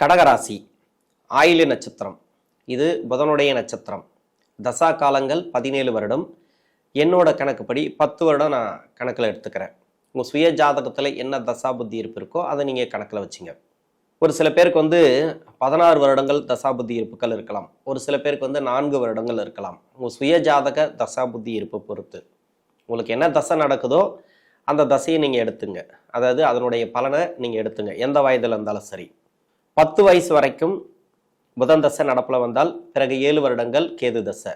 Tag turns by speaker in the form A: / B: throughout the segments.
A: கடகராசி ஆயிலி நட்சத்திரம். இது புதனுடைய நட்சத்திரம். தசா காலங்கள் பதினேழு வருடம். என்னோட கணக்குப்படி பத்து வருடம் நான் கணக்கில் எடுத்துக்கிறேன். உங்கள் சுய ஜாதகத்தில் என்ன தசா புத்தி இருப்பு இருக்கோ அதை நீங்கள் கணக்கில் வச்சுங்க. ஒரு சில பேருக்கு வந்து பதினாறு வருடங்கள் தசா புத்தி இருப்புகள் இருக்கலாம். ஒரு சில பேருக்கு வந்து நான்கு வருடங்கள் இருக்கலாம். உங்கள் சுய ஜாதக தசா புத்தி இருப்பு பொறுத்து. உங்களுக்கு என்ன தசை நடக்குதோ அந்த தசையை நீங்கள் எடுத்துங்க. அதாவது அதனுடைய பலனை நீங்கள் எடுத்துங்க. எந்த வயதில் இருந்தாலும் சரி. பத்து வயசு வரைக்கும் புதன் தசை நடப்பில் வந்தால் பிறகு ஏழு வருடங்கள் கேது தசை.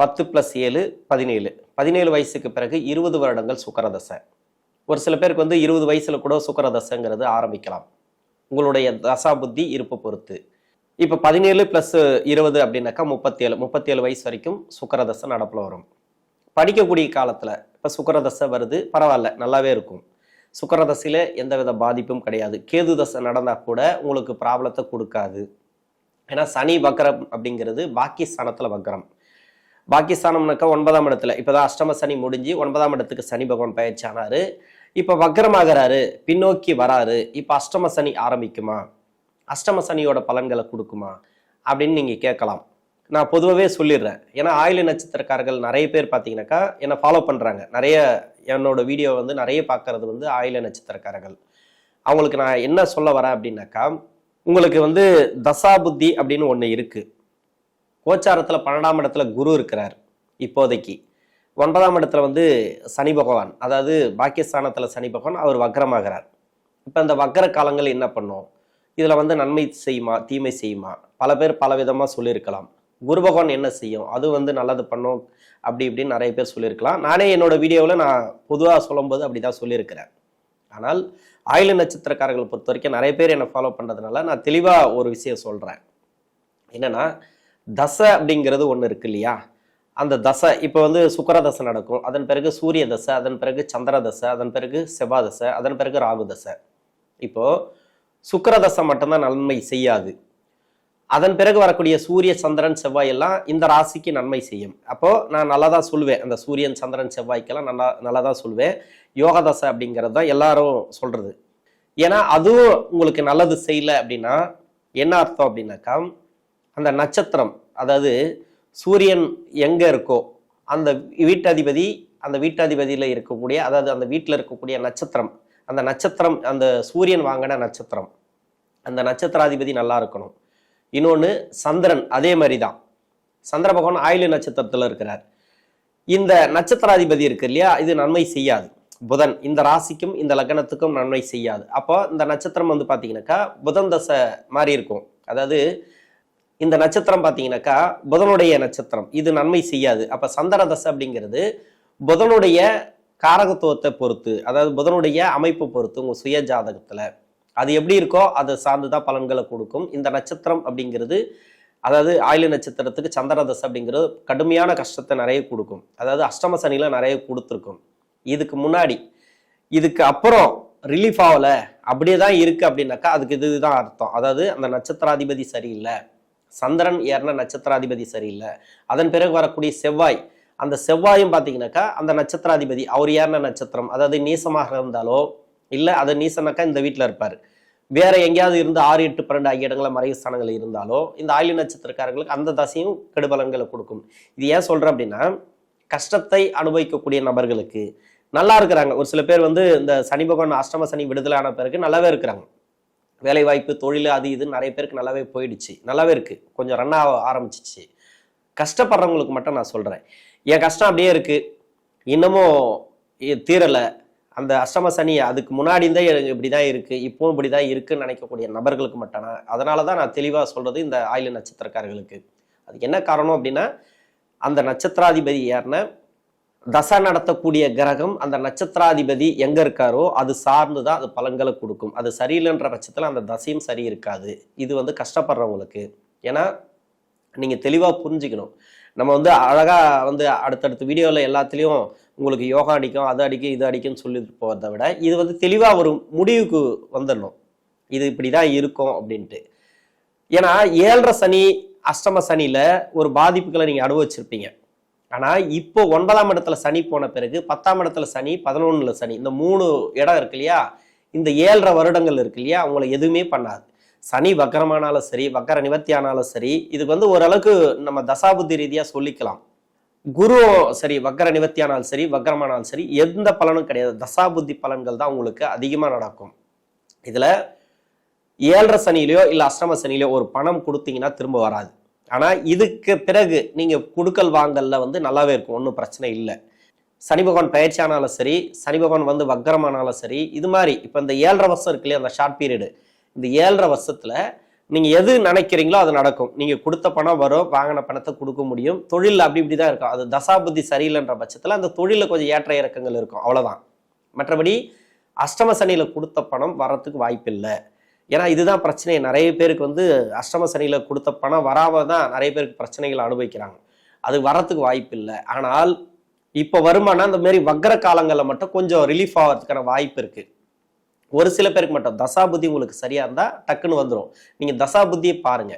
A: பத்து ப்ளஸ் ஏழு பதினேழு. பதினேழு வயசுக்கு பிறகு இருபது வருடங்கள் சுக்கரதசை ஒரு சில பேருக்கு வந்து இருபது வயசில் கூட சுக்கரதசைங்கிறது ஆரம்பிக்கலாம். உங்களுடைய தசா புத்தி இருப்பு பொறுத்து. இப்போ பதினேழு ப்ளஸ் இருபது அப்படின்னாக்கா முப்பத்தேழு. முப்பத்தேழு வயசு வரைக்கும் சுக்கரதசை நடப்பில் வரும். படிக்கக்கூடிய காலத்தில் இப்போ சுக்கரதசை வருது பரவாயில்ல நல்லாவே இருக்கும். சுக்கரதசையில் எந்தவித பாதிப்பும் கிடையாது. கேது தசை நடந்தால் கூட உங்களுக்கு ப்ராப்ளத்தை கொடுக்காது. ஏன்னா சனி வக்ரம் அப்படிங்கிறது பாக்கிஸ்தானத்தில் வக்கரம் பாகிஸ்தானம்னாக்கா ஒன்பதாம் இடத்துல. இப்போதான் அஷ்டம சனி முடிஞ்சு ஒன்பதாம் இடத்துக்கு சனி பகவான் பயிற்சி இப்போ வக்ரமாகிறாரு பின்னோக்கி வராரு. இப்போ அஷ்டம சனி ஆரம்பிக்குமா? அஷ்டம சனியோட பலன்களை கொடுக்குமா? அப்படின்னு நீங்கள் கேட்கலாம். நான் பொதுவாகவே சொல்லிடுறேன். ஏன்னா ஆயுள நட்சத்திரக்காரர்கள் நிறைய பேர் பார்த்தீங்கன்னாக்கா என்னை ஃபாலோ பண்ணுறாங்க நிறைய என்னோட வீடியோ வந்து நிறைய பார்க்கறது வந்து ஆயுள நட்சத்திரக்காரர்கள். அவங்களுக்கு நான் என்ன சொல்ல வரேன் அப்படின்னாக்கா உங்களுக்கு வந்து தசா புத்தி அப்படின்னு ஒன்று இருக்குது கோச்சாரத்தில் பன்னெண்டாம் இடத்துல குரு இருக்கிறார் இப்போதைக்கு. ஒன்பதாம் இடத்துல வந்து சனி பகவான். அதாவது பாக்கியஸ்தானத்தில் சனி பகவான் அவர் வக்ரமாகிறார். இப்போ அந்த வக்ர காலங்கள் என்ன பண்ணும்? இதில் வந்து நன்மை செய்யுமா தீமை செய்யுமா? பல பேர் பல விதமாக சொல்லியிருக்கலாம். குரு பகவான் என்ன செய்யும்? அது வந்து நல்லது பண்ணும். அப்படி இப்படின்னு நிறைய பேர் சொல்லியிருக்கலாம். நானே என்னோட வீடியோவில் நான் பொதுவாக சொல்லும்போது அப்படி தான் சொல்லியிருக்கிறேன். ஆனால் ஆயுள நட்சத்திரக்காரர்களை பொறுத்த வரைக்கும் நிறைய பேர் என்னை ஃபாலோ பண்ணுறதுனால நான் தெளிவாக ஒரு விஷயம் சொல்கிறேன் என்னென்னா தசை அப்படிங்கிறது ஒன்று இருக்கு இல்லையா? அந்த தசை இப்போ வந்து சுக்கர தசை நடக்கும். அதன் பிறகு சூரிய தசை அதன் பிறகு சந்திர தசை அதன் பிறகு செவ்வாய் தசை அதன் பிறகு ராகு தசை. இப்போது சுக்கர தசை மட்டும்தான் நன்மை செய்யாது. அதன் பிறகு வரக்கூடிய சூரிய சந்திரன் செவ்வாய் எல்லாம் இந்த ராசிக்கு நன்மை செய்யும். அப்போ நான் நல்லா தான் சொல்லுவேன். அந்த சூரியன் சந்திரன் செவ்வாய்க்கெல்லாம் நல்லா நல்லா தான் சொல்லுவேன். யோகதசை அப்படிங்கிறது தான் எல்லாரும் சொல்றது. ஏன்னா அதுவும் உங்களுக்கு நல்லது செய்யலை அப்படின்னா என்ன அர்த்தம் அப்படின்னாக்கா அந்த நட்சத்திரம் அதாவது சூரியன் எங்க இருக்கோ அந்த வீட்டதிபதி அந்த வீட்டதிபதியில் இருக்கக்கூடிய அதாவது அந்த வீட்டில் இருக்கக்கூடிய நட்சத்திரம் அந்த நட்சத்திரம் அந்த சூரியன் வாங்கின நட்சத்திரம் அந்த நட்சத்திராதிபதி நல்லா இருக்கணும். இன்னொன்று சந்திரன் அதே மாதிரி தான் சந்திர பகவான் ஆயுள நட்சத்திரத்தில் இருக்கிறார். இந்த நட்சத்திராதிபதி இருக்கு இல்லையா இது நன்மை செய்யாது. புதன் இந்த ராசிக்கும் இந்த லக்னத்துக்கும் நன்மை செய்யாது. அப்போ இந்த நட்சத்திரம் வந்து பார்த்தீங்கன்னாக்கா புதன் தசை மாதிரி இருக்கும். அதாவது இந்த நட்சத்திரம் பார்த்தீங்கன்னாக்கா புதனுடைய நட்சத்திரம். இது நன்மை செய்யாது. அப்போ சந்திர தசை அப்படிங்கிறது புதனுடைய காரகத்துவத்தை பொறுத்து அதாவது புதனுடைய அமைப்பு பொறுத்து உங்கள் சுய ஜாதகத்தில் அது எப்படி இருக்கோ அதை சார்ந்து தான் பலன்களை கொடுக்கும். இந்த நட்சத்திரம் அப்படிங்கிறது அதாவது ஆயுள நட்சத்திரத்துக்கு சந்திரதசை அப்படிங்கிறது கடுமையான கஷ்டத்தை நிறைய கொடுக்கும். அதாவது அஷ்டம சனியில நிறைய கொடுத்துருக்கும். இதுக்கு முன்னாடி இதுக்கு அப்புறம் ரிலீஃப் ஆகல. அப்படியே தான் இருக்கு அப்படின்னாக்கா அதுக்கு இதுதான் அர்த்தம். அதாவது அந்த நட்சத்திராதிபதி சரியில்லை. சந்திரன் ஏறின நட்சத்திராதிபதி சரியில்லை. அதன் பிறகு வரக்கூடிய செவ்வாய் அந்த செவ்வாயும் பார்த்தீங்கன்னாக்கா அந்த நட்சத்திராதிபதி அவர் ஏறின நட்சத்திரம். அதாவது நீசமாக இருந்தாலோ இல்லை அதை நீ சொன்னாக்கா இந்த வீட்டில் இருப்பார். வேற எங்கேயாவது இருந்து ஆறு எட்டு பன்னெண்டு ஆகிய இடங்களில் மறைவு ஸ்தானங்கள் இருந்தாலோ இந்த ஆயுள் நட்சத்திரக்காரங்களுக்கு அந்த தசையும் கெடுபலன்களை கொடுக்கும். இது ஏன் சொல்கிறேன் அப்படின்னா கஷ்டத்தை அனுபவிக்கக்கூடிய நபர்களுக்கு நல்லா இருக்கிறாங்க. ஒரு சில பேர் வந்து இந்த சனி பகவான் அஷ்டம சனி விடுதலை ஆன பிறகு நல்லாவே இருக்கிறாங்க. வேலை வாய்ப்பு தொழில் அது இது நிறைய பேருக்கு நல்லாவே போயிடுச்சு. நல்லாவே இருக்குது கொஞ்சம் ரன் ஆக ஆரம்பிச்சிச்சு. கஷ்டப்படுறவங்களுக்கு மட்டும் நான் சொல்கிறேன் என் கஷ்டம் அப்படியே இருக்குது இன்னமும் தீரலை. அந்த அஷ்டம சனி அதுக்கு முன்னாடி இருந்தே எனக்கு இருக்குது இப்போவும் இப்படி தான் இருக்குன்னு நினைக்கக்கூடிய நபர்களுக்கு மட்டும் அதனால தான் நான் தெளிவாக சொல்கிறது இந்த ஆயுள நட்சத்திரக்காரர்களுக்கு. அதுக்கு என்ன காரணம் அப்படின்னா அந்த நட்சத்திராதிபதி ஏறின தசை நடத்தக்கூடிய கிரகம் அந்த நட்சத்திராதிபதி எங்கே இருக்காரோ அது சார்ந்து தான் அது பலன்களை கொடுக்கும். அது சரியில்லைன்ற பட்சத்தில் அந்த தசையும் சரி இருக்காது. இது வந்து கஷ்டப்படுறவங்களுக்கு. ஏன்னா நீங்கள் தெளிவாக புரிஞ்சுக்கணும். நம்ம வந்து அழகாக வந்து அடுத்தடுத்த வீடியோவில் எல்லாத்துலேயும் உங்களுக்கு யோகா அடிக்கும் அது அடிக்கும் இது அடிக்கும்னு சொல்லிட்டு போகிறத விட இது வந்து தெளிவாக ஒரு முடிவுக்கு வந்துடணும். இது இப்படி தான் இருக்கும் அப்படின்ட்டு. ஏன்னா ஏழரை சனி அஷ்டம சனியில் ஒரு பாதிப்புகளை நீங்கள் அனுபவிச்சிருப்பீங்க. ஆனால் இப்போ ஒன்பதாம் இடத்துல சனி போன பிறகு பத்தாம் இடத்துல சனி பதினொன்றில் சனி இந்த மூணு இடம் இருக்கு இல்லையா? இந்த ஏழரை வருடங்கள் இருக்கு இல்லையா? அவங்கள எதுவுமே பண்ணாது. சனி வக்கரமானாலும் சரி வக்கர நிவர்த்தி ஆனாலும் சரி இதுக்கு வந்து ஓரளவுக்கு நம்ம தசாபுத்தி ரீதியாக சொல்லிக்கலாம். குரு சரி வக்கர நிவர்த்தி ஆனாலும் சரி வக்கரமானாலும் சரி எந்த பலனும் கிடையாது. தசாபுத்தி பலன்கள் தான் உங்களுக்கு அதிகமாக நடக்கும். இதில் ஏழரை சனியிலையோ இல்லை அஷ்டம சனியிலையோ ஒரு பணம் கொடுத்தீங்கன்னா திரும்ப வராது. ஆனால் இதுக்கு பிறகு நீங்கள் குடுக்கல் வாங்கல்ல வந்து நல்லாவே இருக்கும் ஒன்றும் பிரச்சனை இல்லை. சனி பகவான் பயிற்சி ஆனாலும் சரி சனி பகவான் வந்து வக்கரமானாலும் சரி இது மாதிரி இப்போ இந்த ஏழரை வருஷம் இருக்கு இல்லையா அந்த ஷார்ட் பீரியடு இந்த ஏழரை வருஷத்தில் நீங்க எது நினைக்கிறீங்களோ அது நடக்கும். நீங்க கொடுத்த பணம் வரும் வாங்கின பணத்தை கொடுக்க முடியும். தொழில் அப்படி இப்படி தான் இருக்கும். அது தசாபுத்தி சரியில்லைன்ற பட்சத்துல அந்த தொழில கொஞ்சம் ஏற்ற இறக்கங்கள் இருக்கும். அவ்வளவுதான். மற்றபடி அஷ்டம சனியில கொடுத்த பணம் வரத்துக்கு வாய்ப்பில்லை. ஏன்னா இதுதான் பிரச்சனை. நிறைய பேருக்கு வந்து அஷ்டம சனியில கொடுத்த பணம் வராம தான் நிறைய பேருக்கு பிரச்சனைகளை அனுபவிக்கிறாங்க. அது வரத்துக்கு வாய்ப்பில்லை. ஆனால் இப்போ வருமானம் அந்த மாதிரி வக்கர காலங்களில் மட்டும் கொஞ்சம் ரிலீஃப் ஆகிறதுக்கான வாய்ப்பு இருக்குது ஒரு சில பேருக்கு மட்டும். தசாபுத்தி உங்களுக்கு சரியா இருந்தா டக்குன்னு வந்துடும் நீங்க தசாபுத்தியை பாருங்க.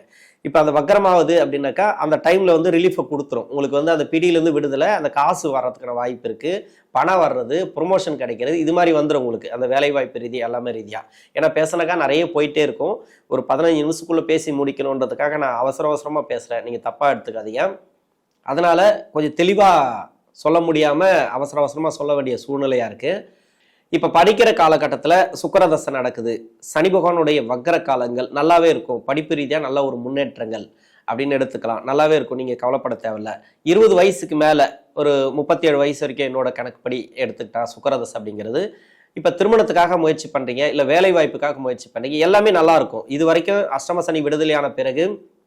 A: இப்போ அந்த வக்கரமாகுது அப்படின்னாக்கா அந்த டைம்ல வந்து ரிலீஃபை கொடுத்துரும். உங்களுக்கு வந்து அந்த பிடியிலேருந்து விடுதலை அந்த காசு வர்றதுக்கான வாய்ப்பு இருக்கு. பணம் வர்றது ப்ரொமோஷன் கிடைக்கிறது இது மாதிரி வந்துடும் உங்களுக்கு. அந்த வேலை வாய்ப்பு ரீதியா எல்லாமே ரீதியாக ஏன்னா பேசினாக்கா நிறைய போயிட்டே இருக்கும். ஒரு பதினஞ்சு நிமிஷத்துக்குள்ள பேசி முடிக்கணுன்றதுக்காக நான் அவசர அவசரமாக பேசுகிறேன் நீங்கள் தப்பாக எடுத்துக்காதீங்க. அதனால கொஞ்சம் தெளிவாக சொல்ல முடியாமல் அவசர அவசரமாக சொல்ல வேண்டிய சூழ்நிலையாக இருக்குது இப்ப படிக்கிற காலகட்டத்துல சுக்கரதசை நடக்குது. சனி பகவானுடைய வக்கர காலங்கள் நல்லாவே இருக்கும். படிப்பு ரீதியா நல்ல ஒரு முன்னேற்றங்கள் அப்படின்னு எடுத்துக்கலாம். நல்லாவே இருக்கும். நீங்க கவலைப்பட தேவையில்ல. இருபது வயசுக்கு மேல ஒரு முப்பத்தி ஏழு வயசு வரைக்கும் என்னோட கணக்குப்படி எடுத்துக்கிட்டா சுக்கரதசை அப்படிங்கிறது. இப்ப திருமணத்துக்காக முயற்சி பண்றீங்க இல்ல வேலை வாய்ப்புக்காக முயற்சி பண்றீங்க எல்லாமே நல்லா இருக்கும். இது வரைக்கும் அஷ்டம சனி விடுதலையான பிறகு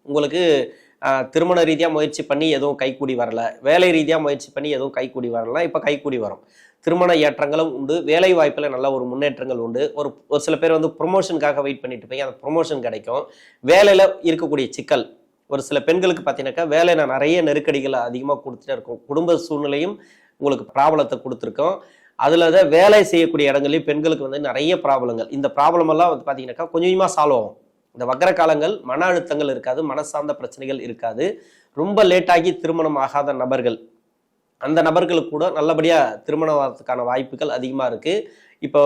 A: உங்களுக்கு திருமண ரீதியாக முயற்சி பண்ணி எதுவும் கைக்கூடி வரல. வேலை ரீதியாக முயற்சி பண்ணி எதுவும் கைக்கூடி வரலாம் இப்போ கைக்கூடி வரும். திருமண ஏற்றங்களும் உண்டு. வேலை வாய்ப்பில் நல்ல ஒரு முன்னேற்றங்கள் உண்டு. ஒரு ஒரு சில பேர் வந்து ப்ரொமோஷனுக்காக வெயிட் பண்ணிட்டு இருப்பீங்க. அந்த ப்ரொமோஷன் கிடைக்கும். வேலையில் இருக்கக்கூடிய சிக்கல். ஒரு சில பெண்களுக்கு பார்த்தீங்கன்னாக்கா வேலையில நிறைய நெருக்கடிகளை அதிகமாக கொடுத்துட்டே இருக்கும். குடும்ப சூழ்நிலையும் உங்களுக்கு ப்ராப்ளத்தை கொடுத்துருக்கோம். அதில் தான் வேலை செய்யக்கூடிய இடங்களையும் பெண்களுக்கு வந்து நிறைய ப்ராப்ளங்கள். இந்த ப்ராப்ளம் எல்லாம் வந்து பார்த்தீங்கன்னாக்கா கொஞ்சம் கொஞ்சமாக சால்வ் ஆகும். இந்த வக்கர காலங்கள் மன அழுத்தங்கள் இருக்காது மனசார்ந்த பிரச்சனைகள் இருக்காது. ரொம்ப லேட்டாகி திருமணம் ஆகாத நபர்கள் அந்த நபர்களுக்கு கூட நல்லபடியாக திருமணம் வாய்ப்புகள் அதிகமாக இருக்குது இப்போ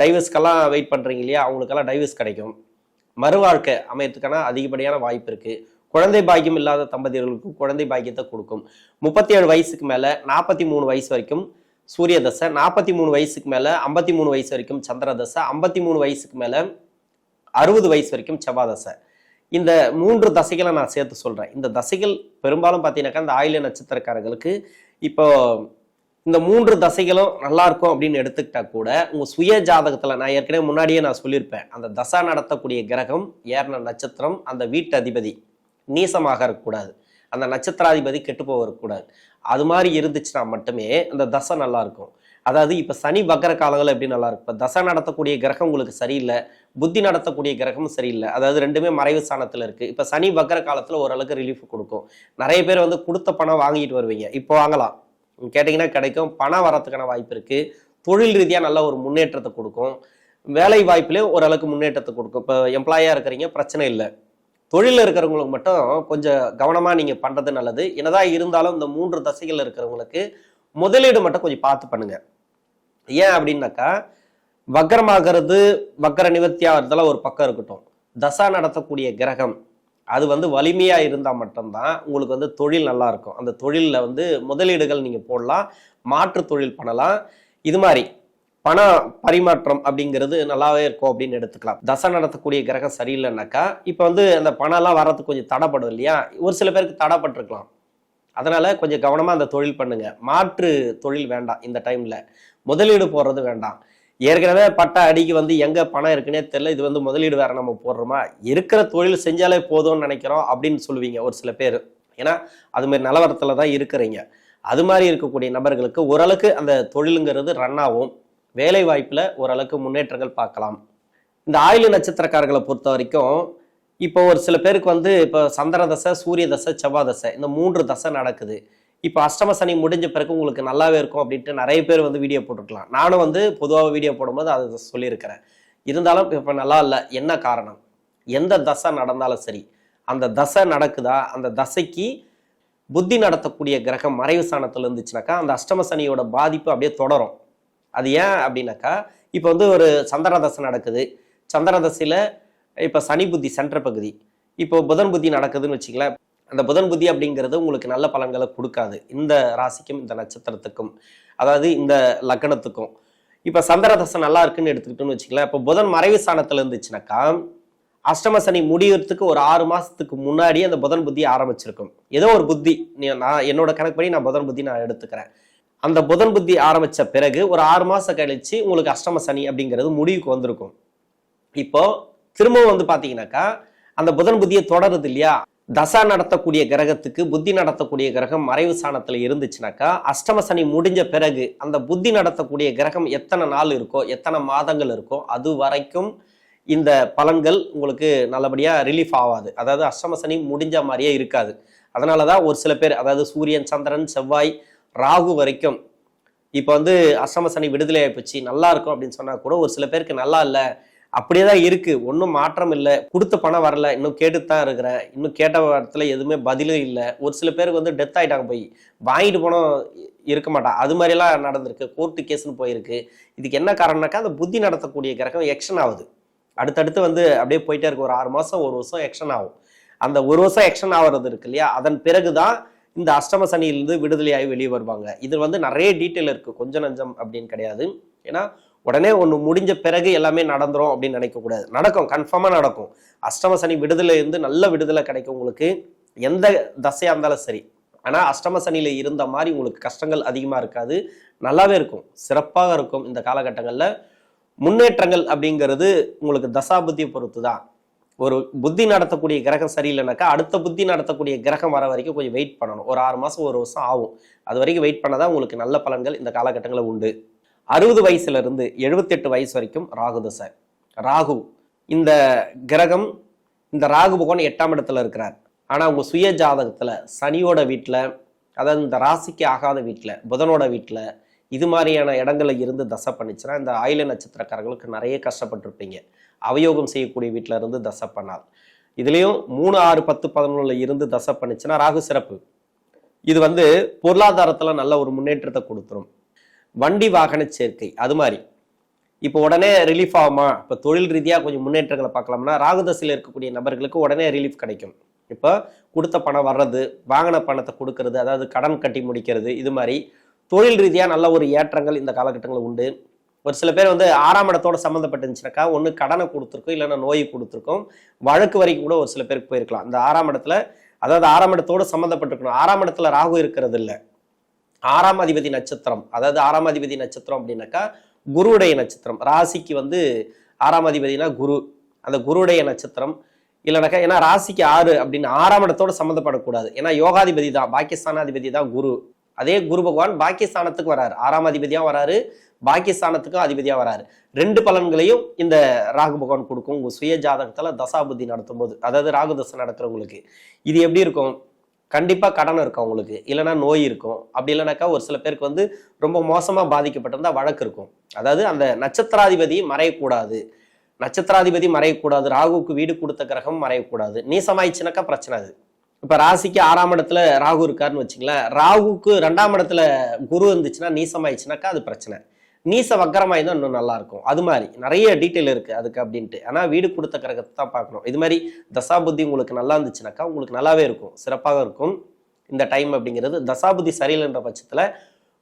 A: டைவர்ஸ்க்கெல்லாம் வெயிட் பண்ணுறீங்க இல்லையா? அவங்களுக்கெல்லாம் டைவர்ஸ் கிடைக்கும். மறுவாழ்க்கை அமையத்துக்கான அதிகப்படியான வாய்ப்பு இருக்குது குழந்தை பாக்கியம் இல்லாத தம்பதியர்களுக்கு குழந்தை பாக்கியத்தை கொடுக்கும். முப்பத்தி ஏழு வயசுக்கு மேலே நாற்பத்தி மூணு வயசு வரைக்கும் சூரிய தசை நாற்பத்தி மூணு வயசுக்கு மேலே ஐம்பத்தி மூணு வயசு வரைக்கும் சந்திர தசை ஐம்பத்தி மூணு வயசுக்கு மேலே அறுபது வயசு வரைக்கும் செவ்வாய் தசை. இந்த மூன்று தசைகளை நான் சேர்த்து சொல்கிறேன் இந்த தசைகள் பெரும்பாலும் பார்த்தீங்கன்னாக்கா இந்த ஆயில நட்சத்திரக்காரர்களுக்கு இப்போ இந்த மூன்று தசைகளும் நல்லா இருக்கும் அப்படின்னு எடுத்துக்கிட்டா கூட உங்க சுய ஜாதகத்துல நான் ஏற்கனவே முன்னாடியே நான் சொல்லியிருப்பேன். அந்த தசா நடத்தக்கூடிய கிரகம் ஏறின நட்சத்திரம் அந்த வீட்டு அதிபதி நீசமாக இருக்கக்கூடாது. அந்த நட்சத்திராதிபதி கெட்டு போக இருக்கக்கூடாது அது மாதிரி இருந்துச்சுன்னா மட்டுமே அந்த தசை நல்லா இருக்கும். அதாவது இப்போ சனி வக்கர காலங்கள் எப்படி நல்லா இருக்கும் இப்போ தசை நடத்தக்கூடிய கிரகம் உங்களுக்கு சரியில்லை. புத்தி நடத்தக்கூடிய கிரகமும் சரியில்லை. அதாவது ரெண்டுமே மறைவு ஸ்தானத்தில் இருக்குது இப்போ சனி வக்கர காலத்தில் ஓரளவுக்கு ரிலீஃப் கொடுக்கும். நிறைய பேர் வந்து கொடுத்த பணம் வாங்கிட்டு வருவீங்க. இப்போ வாங்கலாம். கேட்டிங்கன்னா கிடைக்கும். பணம் வரத்துக்கான வாய்ப்பு இருக்குது தொழில் ரீதியாக நல்ல ஒரு முன்னேற்றத்தை கொடுக்கும். வேலை வாய்ப்புலேயும் ஓரளவுக்கு முன்னேற்றத்தை கொடுக்கும். இப்போ எம்ப்ளாயாக இருக்கிறீங்க பிரச்சனை இல்லை. தொழிலில் இருக்கிறவங்களுக்கு மட்டும் கொஞ்சம் கவனமாக நீங்கள் பண்ணுறது நல்லது. என்னதான் இருந்தாலும் இந்த மூன்று தசைகள் இருக்கிறவங்களுக்கு முதலீடு மட்டும் கொஞ்சம் பார்த்து பண்ணுங்கள் ஏன் அப்படின்னாக்கா வக்கரமாகிறது வக்கர நிவர்த்தி ஆகிறதுல ஒரு பக்கம் இருக்கட்டும். தசா நடத்தக்கூடிய கிரகம் அது வந்து வலிமையாக இருந்தால் மட்டும்தான் உங்களுக்கு வந்து தொழில் நல்லா இருக்கும். அந்த தொழிலில் வந்து முதலீடுகள் நீங்கள் போடலாம் மாற்று தொழில் பண்ணலாம். இது மாதிரி பண பரிமாற்றம் அப்படிங்கிறது நல்லாவே இருக்கும் அப்படின்னு எடுத்துக்கலாம். தசை நடத்தக்கூடிய கிரகம் சரியில்லைனாக்கா இப்போ வந்து அந்த பணம்லாம் வர்றதுக்கு கொஞ்சம் தடைப்படும் இல்லையா? ஒரு சில பேருக்கு தடைப்பட்டிருக்கலாம். அதனால் கொஞ்சம் கவனமாக அந்த தொழில் பண்ணுங்கள் மாற்று தொழில் வேண்டாம் இந்த டைமில் முதலீடு போடுறது வேண்டாம். ஏற்கனவே பட்ட அடிக்கு வந்து எங்கே பணம் இருக்குன்னே தெரில இது வந்து முதலீடு வேற நம்ம போடுறோமா? இருக்கிற தொழில் செஞ்சாலே போதும்னு நினைக்கிறோம் அப்படின்னு சொல்லுவீங்க ஒரு சில பேர். ஏன்னா அது மாதிரி தான் இருக்கிறீங்க. அது மாதிரி இருக்கக்கூடிய நபர்களுக்கு ஓரளவுக்கு அந்த தொழிலுங்கிறது ரன் ஆகும். வேலை வாய்ப்பில் ஓரளவுக்கு முன்னேற்றங்கள் பார்க்கலாம். இந்த ஆயுள் நட்சத்திரக்காரர்களை பொறுத்த வரைக்கும் இப்போ ஒரு சில பேருக்கு வந்து இப்போ சந்திர தசை சூரிய தசை செவ்வாய் தசை இந்த மூன்று தசை நடக்குது. இப்போ அஷ்டம சனி முடிஞ்ச பிறகு உங்களுக்கு நல்லாவே இருக்கும் அப்படின்ட்டு நிறைய பேர் வந்து வீடியோ போட்டிருக்கலாம். நானும் வந்து பொதுவாக வீடியோ போடும்போது அதை சொல்லியிருக்கிறேன். இருந்தாலும் இப்போ நல்லா இல்லை. என்ன காரணம்? எந்த தசை நடந்தாலும் சரி. அந்த தசை நடக்குதா? அந்த தசைக்கு புத்தி நடத்தக்கூடிய கிரகம் மறைவு சாணத்தில் இருந்துச்சுனாக்கா அந்த அஷ்டம சனியோட பாதிப்பு அப்படியே தொடரும். அது ஏன் அப்படின்னாக்கா இப்போ வந்து ஒரு சந்திர தசை நடக்குது. சந்திர தசையில் இப்போ சனி புத்தி சென்ற பகுதி. இப்போ புதன் புத்தி நடக்குதுன்னு வச்சுங்களேன் அந்த புதன் புத்தி அப்படிங்கிறது உங்களுக்கு நல்ல பலன்களை கொடுக்காது. இந்த ராசிக்கும் இந்த நட்சத்திரத்துக்கும். அதாவது இந்த லக்னத்துக்கும். இப்போ சந்திரதசம் நல்லா இருக்குன்னு எடுத்துக்கிட்டோம்னு வச்சுக்கலாம் இப்போ புதன் மறைவு ஸ்தானத்தில் இருந்துச்சுனாக்கா அஷ்டம சனி முடியறதுக்கு ஒரு ஆறு மாதத்துக்கு முன்னாடி அந்த புதன் புத்தி ஆரம்பிச்சிருக்கும். ஏதோ ஒரு புத்தி. நீ நான் என்னோட கணக்குப்படி நான் புதன் புத்தி நான் எடுத்துக்கிறேன். அந்த புதன் புத்தி ஆரம்பித்த பிறகு ஒரு ஆறு மாதம் கழிச்சு உங்களுக்கு அஷ்டம சனி அப்படிங்கிறது முடிவுக்கு வந்திருக்கும். இப்போ திரும்பவும் வந்து பார்த்தீங்கன்னாக்கா அந்த புதன் புத்தியை தொடருது இல்லையா? தசா நடத்தக்கூடிய கிரகத்துக்கு புத்தி நடத்தக்கூடிய கிரகம் மறைவு சாணத்தில் இருந்துச்சுனாக்கா அஷ்டம சனி முடிஞ்ச பிறகு அந்த புத்தி நடத்தக்கூடிய கிரகம் எத்தனை நாள் இருக்கோ எத்தனை மாதங்கள் இருக்கோ அது வரைக்கும் இந்த பலன்கள் உங்களுக்கு நல்லபடியாக ரிலீஃப் ஆகாது. அதாவது அஷ்டம சனி முடிஞ்ச மாதிரியே இருக்காது. அதனாலதான் ஒரு சில பேர் அதாவது சூரியன் சந்திரன் செவ்வாய் ராகு வரைக்கும் இப்போ வந்து அஷ்டம சனி விடுதலை ஆயிப்போச்சு நல்லா இருக்கும் அப்படின்னு சொன்னால் கூட ஒரு சில பேருக்கு நல்லா இல்லை அப்படியே தான் இருக்கு. ஒன்றும் மாற்றம் இல்லை. கொடுத்த பணம் வரல. இன்னும் கேட்டு தான் இருக்கிறேன். இன்னும் கேட்ட இடத்துல எதுவுமே பதிலும் இல்லை. ஒரு சில பேருக்கு வந்து டெத் ஆகிட்டாங்க போய். வாங்கிட்டு போனோம் இருக்க மாட்டான். அது மாதிரிலாம் நடந்திருக்கு. கோர்ட்டு கேஸ்னு போயிருக்கு. இதுக்கு என்ன காரணம்னாக்கா அந்த புத்தி நடத்தக்கூடிய கிரகம் எக்ஷன் ஆகுது. அடுத்தடுத்து வந்து அப்படியே போயிட்டே இருக்கு. ஒரு ஆறு மாதம் ஒரு வருஷம் எக்ஷன் ஆகும். அந்த ஒரு வருஷம் எக்ஷன் ஆகிறது இருக்கு இல்லையா? அதன் பிறகு தான் இந்த அஷ்டம சனியிலிருந்து விடுதலையாகி வெளியே வருவாங்க. இது வந்து நிறைய டீட்டெயில் இருக்குது கொஞ்சம் நஞ்சம் அப்படின்னு கிடையாது. ஏன்னா உடனே ஒன்று முடிஞ்ச பிறகு எல்லாமே நடந்துரும் அப்படின்னு நினைக்கக்கூடாது. நடக்கும் கன்ஃபார்மாக நடக்கும். அஷ்டம சனி விடுதலை இருந்து நல்ல விடுதலை கிடைக்கும் உங்களுக்கு. எந்த தசையாக இருந்தாலும் சரி. ஆனால் அஷ்டம சனியில் இருந்த மாதிரி உங்களுக்கு கஷ்டங்கள் அதிகமாக இருக்காது. நல்லாவே இருக்கும். சிறப்பாக இருக்கும் இந்த காலகட்டங்களில். முன்னேற்றங்கள் அப்படிங்கிறது உங்களுக்கு தசாபுத்தியை பொறுத்து தான் ஒரு புத்தி நடத்தக்கூடிய கிரகம் சரியில்லைனாக்கா அடுத்த புத்தி நடத்தக்கூடிய கிரகம் வர வரைக்கும் கொஞ்சம் வெயிட் பண்ணணும். ஒரு ஆறு மாதம் ஒரு வருஷம் ஆகும். அது வரைக்கும் வெயிட் பண்ணாதான் உங்களுக்கு நல்ல பலன்கள் இந்த காலகட்டங்களில் உண்டு. அறுபது வயசுல இருந்து எழுபத்தெட்டு வயசு வரைக்கும் ராகு தசை ராகு இந்த கிரகம் இந்த ராகு பகவான் எட்டாம் இடத்துல இருக்கிறார். ஆனால் அவங்க சுய ஜாதகத்தில் சனியோட வீட்டில் அதாவது இந்த ராசிக்கு ஆகாத வீட்டில் புதனோட வீட்டில் இது மாதிரியான இடங்களில் இருந்து தசை பண்ணிச்சுன்னா இந்த ஆயில நட்சத்திரக்காரர்களுக்கு நிறைய கஷ்டப்பட்டிருப்பீங்க. அவயோகம் செய்யக்கூடிய வீட்டில் இருந்து தசை பண்ணால். இதுலேயும் மூணு ஆறு பத்து பதினொன்றில் இருந்து தசை பண்ணிச்சுன்னா ராகு சிறப்பு. இது வந்து பொருளாதாரத்தில் நல்ல ஒரு முன்னேற்றத்தை கொடுத்துரும். வண்டி வாகன சேர்க்கை அது மாதிரி. இப்போ உடனே ரிலீஃப் ஆகுமா? இப்போ தொழில் ரீதியாக கொஞ்சம் முன்னேற்றங்களை பார்க்கலாம்னா ராகுதசையில் இருக்கக்கூடிய நபர்களுக்கு உடனே ரிலீஃப் கிடைக்கும். இப்போ கொடுத்த பணம் வர்றது வாங்கின பணத்தை கொடுக்கறது அதாவது கடன் கட்டி முடிக்கிறது இது மாதிரி தொழில் ரீதியாக நல்ல ஒரு ஏற்றங்கள் இந்த காலகட்டங்களில் உண்டு. ஒரு சில பேர் வந்து ஆறாம் இடத்தோட சம்மந்தப்பட்டுருந்துச்சுனாக்கா ஒன்று கடனை கொடுத்துருக்கோம் இல்லைன்னா நோய் கொடுத்துருக்கோம். வழக்கு வரைக்கும் கூட ஒரு சில பேருக்கு போயிருக்கலாம். இந்த ஆறாம் இடத்துல அதாவது ஆறாம் இடத்தோடு சம்மந்தப்பட்டிருக்கணும். ஆறாம் இடத்துல ராகு இருக்கிறது இல்லை ஆறாம் அதிபதி நட்சத்திரம் அதாவது ஆறாம் அதிபதி நட்சத்திரம் அப்படின்னாக்கா குருவுடைய நட்சத்திரம். ராசிக்கு வந்து ஆறாம் அதிபதினா குரு. அந்த குருவுடைய நட்சத்திரம் இல்லைனாக்கா ஏன்னா ராசிக்கு ஆறு அப்படின்னு ஆறாம் இடத்தோடு சம்மந்தப்படக்கூடாது ஏன்னா யோகாதிபதி தான் பாகிஸ்தானாதிபதி தான் குரு. அதே குரு பகவான் பாகிஸ்தானத்துக்கு வராரு. ஆறாம் அதிபதியாக வராரு பாகிஸ்தானத்துக்கும் அதிபதியாக வராரு. ரெண்டு பலன்களையும் இந்த ராகு பகவான் கொடுக்கும். உங்கள் சுய ஜாதகத்தில் தசாபுத்தி நடத்தும் போது அதாவது ராகு தசை நடக்கிறவங்களுக்கு. இது எப்படி இருக்கும்? கண்டிப்பாக கடன் இருக்கும் அவங்களுக்கு இல்லைனா நோய் இருக்கும். அப்படி இல்லைனாக்கா ஒரு சில பேருக்கு வந்து ரொம்ப மோசமாக பாதிக்கப்பட்டிருந்தால் வழக்கு இருக்கும். அதாவது அந்த நட்சத்திராதிபதி மறையக்கூடாது. நட்சத்திராதிபதி மறையக்கூடாது. ராகுவுக்கு வீடு கொடுத்த கிரகம் மறையக்கூடாது. நீசமாயிடுச்சுனாக்கா பிரச்சனை அது. இப்போ ராசிக்கு ஆறாம் இடத்துல ராகு இருக்காருன்னு வச்சுங்களேன் ராகுக்கு ரெண்டாம் இடத்துல குரு இருந்துச்சுன்னா நீசமாயிடுச்சுனாக்கா அது பிரச்சனை. நீச வக்கரமாக இருந்தால் இன்னும் நல்லாயிருக்கும். அது மாதிரி. நிறைய டீட்டெயில் இருக்குது அதுக்கு அப்படின்ட்டு. ஆனால் வீடு கொடுத்த கிரகத்தை தான் பார்க்கணும். இது மாதிரி தசாபுத்தி உங்களுக்கு நல்லா இருந்துச்சுனாக்கா உங்களுக்கு நல்லாவே இருக்கும். சிறப்பாக இருக்கும். இந்த டைம் அப்படிங்கிறது. தசாபுத்தி சரியில்லைன்ற பட்சத்தில்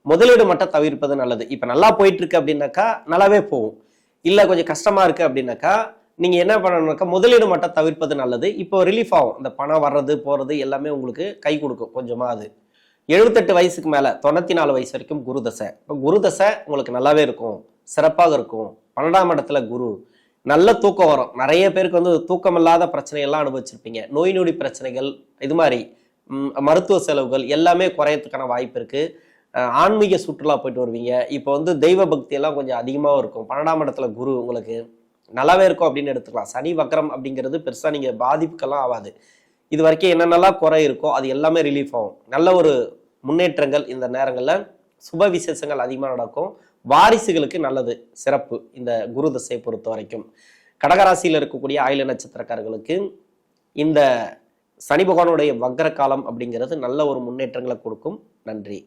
A: முதலீடு மட்டும் தவிர்ப்பது நல்லது. இப்போ நல்லா போயிட்டுருக்கு அப்படின்னாக்கா நல்லாவே போகும். இல்லை கொஞ்சம் கஷ்டமாக இருக்குது அப்படின்னாக்கா நீங்கள் என்ன பண்ணணும்னாக்கா முதலீடு மட்டும் தவிர்ப்பது நல்லது. இப்போ ரிலீஃப் ஆகும். இந்த பணம் வர்றது போகிறது எல்லாமே உங்களுக்கு கை கொடுக்கும். கொஞ்சமாக அது. எழுபத்தெட்டு வயசுக்கு மேலே தொண்ணூற்றி நாலு வயசு வரைக்கும் குரு தசை. இப்போ குரு தசை உங்களுக்கு நல்லாவே இருக்கும். சிறப்பாக இருக்கும். பன்னெண்டாம் இடத்துல குரு. நல்ல தூக்கம் வரும். நிறைய பேருக்கு வந்து தூக்கம் இல்லாத பிரச்சனை எல்லாம் அனுபவிச்சிருப்பீங்க. நோய் நொடி பிரச்சனைகள் இது மாதிரி மருத்துவ செலவுகள் எல்லாமே குறையறதுக்கான வாய்ப்பு இருக்குது ஆன்மீக சுற்றுலா போயிட்டு வருவீங்க. இப்போ வந்து தெய்வ பக்தி எல்லாம் கொஞ்சம் அதிகமாகவும் இருக்கும். பன்னெண்டாம் இடத்துல குரு உங்களுக்கு நல்லாவே இருக்கும் அப்படின்னு எடுத்துக்கலாம். சனி வக்ரம் அப்படிங்கிறது பெருசாக நீங்கள் பாதிப்புக்கெல்லாம் ஆகாது இது வரைக்கும் என்னென்னலாம் குறை இருக்கோ அது எல்லாமே ரிலீஃப் ஆகும். நல்ல ஒரு முன்னேற்றங்கள் இந்த நேரங்களில் சுப விசேஷங்கள் அதிகமாக நடக்கும். வாரிசுகளுக்கு நல்லது சிறப்பு இந்த குரு தசையை பொறுத்த வரைக்கும். கடகராசியில் இருக்கக்கூடிய ஆயுள நட்சத்திரக்காரர்களுக்கு இந்த சனி பகவானுடைய வக்ர காலம் அப்படிங்கிறது நல்ல ஒரு முன்னேற்றங்களை கொடுக்கும். நன்றி.